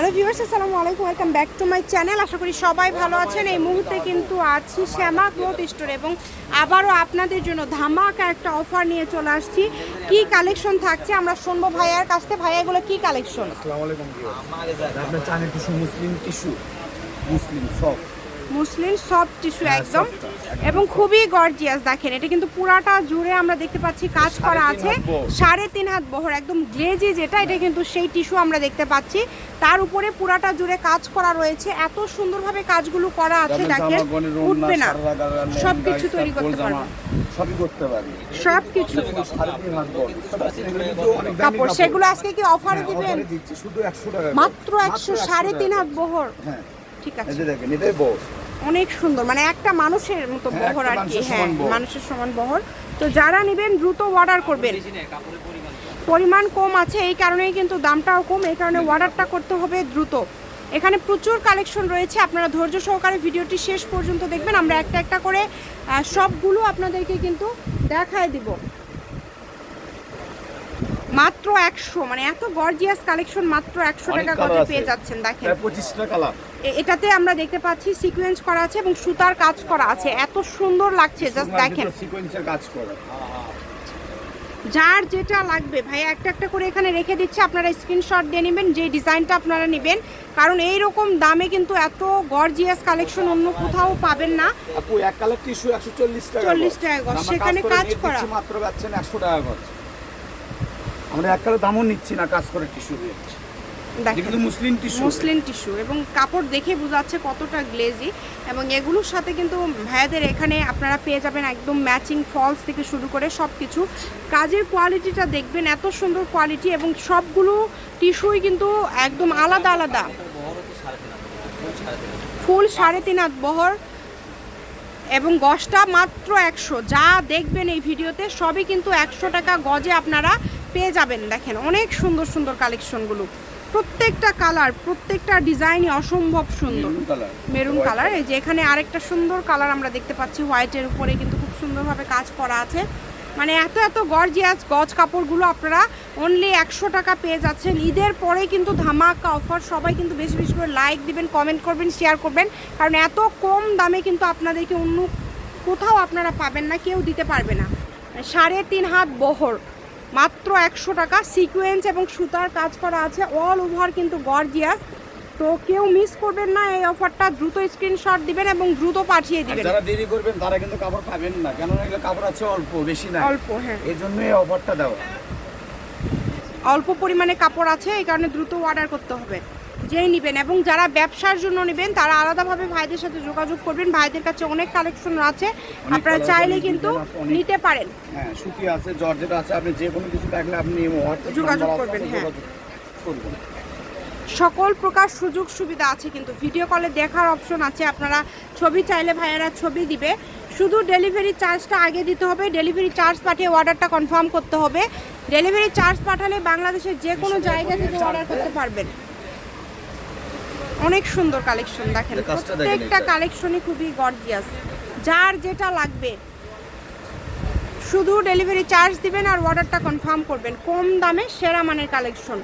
Hello viewers, আসসালামু আলাইকুম। Welcome back to my channel আশা করি সবাই ভালো আছেন। এই মুহূর্তে কিন্তু আছি শ্যামা ক্লোথ স্টোর এবং আবারও আপনাদের জন্য ধামাকা একটা অফার নিয়ে চলে আসছি। কি কালেকশন থাকছে আমরা শুনব ভাইয়ার কাছ থেকে। ভাইয়া, এগুলো কি কালেকশন আসসালামু আলাইকুম আপনার চানের টিস্যু মুসলিম টিস্যু মুসলিম সব মুসলিম সফট টিস্যু হ্যাঁ, একদম। এবং খুবই গর্জিয়াস দেখেন এটা কিন্তু পুরাটা জুড়ে আমরা দেখতে পাচ্ছি কাজ করা আছে। সাড়ে তিন হাত বহর একদম গ্লেজি যেটা এটা কিন্তু সেই টিস্যু আমরা দেখতে পাচ্ছি। তার উপরে পুরাটা জুড়ে কাজ করা রয়েছে। এত সুন্দরভাবে কাজগুলো করা আছে দেখেন উঠবে না। সব কিছু তৈরি করতে গোল জামা, পারবেন সবই করতে পারি। সব কিছু। সব কাপড় সেগুলো আজকে কি অফারে হ্যাঁ, দিবেন? শুধু 100 টাকা মাত্র একশো সাড়ে তিন হাত বহর। হ্যাঁ। ঠিক আছে। দেখেন এটাই অনেক সুন্দর মানে একটা মানুষের মতো হ্যাঁ, বহর আর কি হ্যাঁ। মানুষের সমান বহর। তো যারা নেবেন দ্রুত অর্ডার করবেন। পরিমাণ কম আছে এই কারণেই কিন্তু দামটাও কম এই কারণে অর্ডারটা করতে হবে দ্রুত। এখানে প্রচুর কালেকশন রয়েছে আপনারা ধৈর্য সহকারে ভিডিওটি শেষ পর্যন্ত দেখবেন আমরা একটা একটা করে সবগুলো আপনাদেরকে কিন্তু দেখায় দিব। মাত্র একশো মানে এত গর্জিয়াস কালেকশন মাত্র একশো টাকা গজে পেয়ে যাচ্ছেন দেখেন। প্রায় 25 টা কালার এটাতে আমরা দেখতে পাচ্ছি সিকোয়েন্স করা আছে এবং সুতার কাজ করা আছে। এত সুন্দর লাগছে জাস্ট দেখেন। সিকোয়েন্সের কাজ করে। যার যেটা লাগবে ভাই একটা একটা করে এখানে রেখে দিচ্ছে। আপনারা স্ক্রিনশট দিয়ে নেবেন যে ডিজাইনটা আপনারা নেবেন। কারণ এই রকম দামে কিন্তু এত গর্জিয়াস কালেকশন অন্য কোথাও পাবেন না। আপু এক কালার টিস্যু 140 টাকা 40 টাকা সেখানে কাজ করা। মাত্র পাচ্ছেন 100 টাকা আমরা এক দামও নিচ্ছি না কাজ করে টিস্যু দিয়ে। কিন্তু মুসলিম টিস্যু। মুসলিম টিস্যু এবং কাপড় দেখে বোঝাচ্ছে কতটা গ্লেজি এবং এগুলোর সাথে কিন্তু ভাইয়াদের এখানে আপনারা পেয়ে যাবেন একদম ম্যাচিং ফলস থেকে শুরু করে সব কিছু কাজের কোয়ালিটিটা দেখবেন এত সুন্দর কোয়ালিটি এবং সবগুলো টিস্যুই কিন্তু একদম আলাদা আলাদা। ফুল সাড়ে তিন হাত বহর এবং গজটা মাত্র একশো। যা দেখবেন এই ভিডিওতে সবই কিন্তু একশো টাকা গজে আপনারা পেয়ে যাবেন দেখেন অনেক সুন্দর সুন্দর কালেকশনগুলো। প্রত্যেকটা কালার প্রত্যেকটা ডিজাইনই অসম্ভব সুন্দর। মেরুন কালার এই যে এখানে আরেকটা সুন্দর কালার আমরা দেখতে পাচ্ছি হোয়াইটের উপরে কিন্তু খুব সুন্দরভাবে কাজ করা আছে। মানে এত এত গর্জিয়াস গজ কাপড়গুলো আপনারা অনলি একশো টাকা পেয়ে যাচ্ছেন। ঈদের পরে কিন্তু ধামাকা অফার সবাই কিন্তু বেশি বেশি করে লাইক দিবেন কমেন্ট করবেন শেয়ার করবেন। কারণ এত কম দামে কিন্তু আপনাদেরকে অন্য কোথাও আপনারা পাবেন না কেউ দিতে পারবে না। সাড়ে তিন হাত বহর। মাত্র একশো টাকা। সিকোয়েন্স এবং সুতার কাজ করা আছে। অল ওভার কিন্তু গর্জিয়াস তো কেউ মিস করবেন না এই অফারটা দ্রুত স্ক্রিনশট দিবেন এবং দ্রুত পাঠিয়ে দিবেন। যারা দেরি করবেন তারা কিন্তু কাপড় পাবেন না। কেন এগুলো কাপড় আছে অল্প বেশি না। অল্প হ্যাঁ। এই জন্য এই অফারটা দাও অল্প পরিমাণে কাপড় আছে এই কারণে দ্রুত অর্ডার করতে হবে। যেই নেবেন এবং যারা ব্যবসার জন্য নেবেন তারা আলাদাভাবে ভাইদের সাথে যোগাযোগ করবেন। ভাইদের কাছে অনেক কালেকশন আছে। আপনারা চাইলে কিন্তু নিতে পারেন। হ্যাঁ সুতি আছে জর্জেট আছে আপনি যে কোনো কিছু আপনি যোগাযোগ করবেন, হ্যাঁ। করবেন। সকল প্রকার সুযোগ সুবিধা আছে কিন্তু। ভিডিও কলে দেখার অপশন আছে। আপনারা ছবি চাইলে ভাইয়েরা ছবি দিবে। শুধু ডেলিভারি চার্জটা আগে দিতে হবে। ডেলিভারি চার্জ পাঠিয়ে অর্ডারটা কনফার্ম করতে হবে। ডেলিভারি চার্জ পাঠালে বাংলাদেশের যে কোনো জায়গা থেকে অর্ডার করতে পারবেন। অনেক সুন্দর কালেকশন দেখেন। প্রত্যেকটা কালেকশনই খুবই গর্জিয়াস যার যেটা লাগবে শুধু ডেলিভারি চার্জ দিবেন আর অর্ডারটা কনফার্ম করবেন। কম দামে সেরা মানের কালেকশন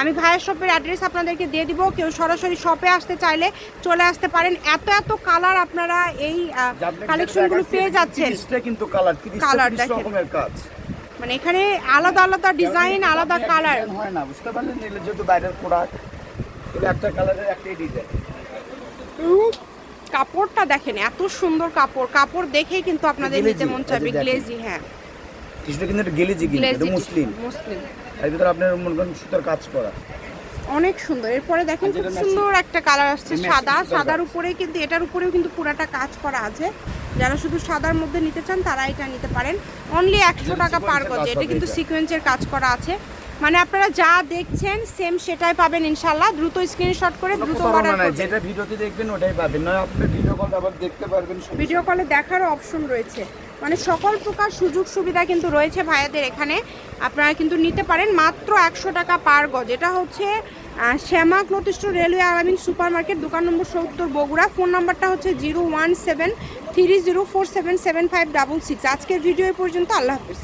আমি ভাইয়ের শপের অ্যাড্রেস আপনাদেরকে দিয়ে দিব। কেউ সরাসরি শপে আসতে চাইলে চলে আসতে পারেন। এত এত কালার আপনারা এই কালেকশনগুলো পেয়ে যাচ্ছেন। কিন্তু কালার 30 Colour টা রকমের কাজ। মানে এখানে আলাদা আলাদা ডিজাইন আলাদা কালার হয় না বুঝতে পারলেন? যেহেতু বাইরের প্রোডাক্ট একটা কালারের একটাই ডিজাইন কাপড়টা দেখেন এত সুন্দর কাপড়। কাপড় দেখেই কিন্তু আপনাদের নিতে মন চাইবে গ্লেজি হ্যাঁ। কিছুটা কিন্তু এটা গেলেজি কিন্তু এটা মুসলিম মুসলিম এর ভিতরে আপনার মনে করেন সুতার কাজ করা। অনেক সুন্দর। এরপরে দেখেন খুব সুন্দর একটা কালার আসছে সাদা। সাদার কাজ। উপরে কিন্তু এটার উপরেও কিন্তু পুরাটা কাজ করা আছে। যারা শুধু সাদার মধ্যে নিতে চান তারা এটা নিতে পারেন। অনলি একশো টাকা পার গজে এটা কিন্তু। সিকোয়েন্সের কাজ করা আছে। মানে আপনারা যা দেখছেন সেম সেটাই পাবেন ইনশাল্লাহ দ্রুত স্ক্রিনশট করে দ্রুত অর্ডার করবেন। যেটা ভিডিওতে দেখবেন ওটাই পাবেন। নয় আপনি ভিডিও কল আবার দেখতে পারবেন ভিডিও কলে দেখারও অপশন রয়েছে। মানে সকল প্রকার সুযোগ সুবিধা কিন্তু রয়েছে ভাইয়াদের এখানে। আপনারা কিন্তু নিতে পারেন মাত্র একশো টাকা পার গজ। এটা হচ্ছে Shyama cloth store railway Alamin super market দোকান নম্বর সত্তর বগুড়া। ফোন নাম্বারটা হচ্ছে zero one seven three zero four seven seven five double six. আজকের ভিডিও পর্যন্ত আল্লাহ হাফিজ।